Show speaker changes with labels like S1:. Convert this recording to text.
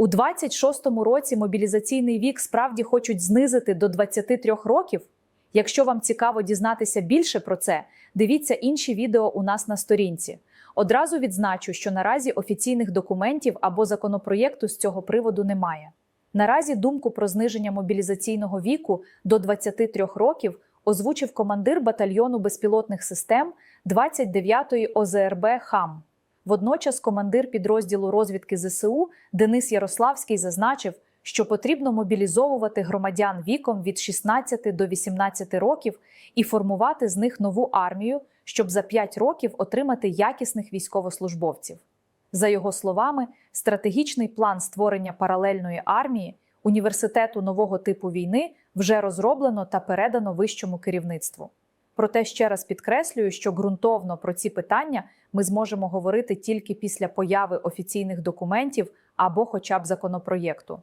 S1: У 26-му році мобілізаційний вік справді хочуть знизити до 23 років. Якщо вам цікаво дізнатися більше про це, дивіться інші відео у нас на сторінці. Одразу відзначу, що наразі офіційних документів або законопроєкту з цього приводу немає. Наразі думку про зниження мобілізаційного віку до 23 років озвучив командир батальйону безпілотних систем 29-ї ОЗРБ ХАМ. Водночас командир підрозділу розвідки ЗСУ Денис Ярославський зазначив, що потрібно мобілізовувати громадян віком від 16 до 18 років і формувати з них нову армію, щоб за 5 років отримати якісних військовослужбовців. За його словами, стратегічний план створення паралельної армії університету нового типу війни вже розроблено та передано вищому керівництву. Проте ще раз підкреслюю, що ґрунтовно про ці питання ми зможемо говорити тільки після появи офіційних документів або хоча б законопроєкту.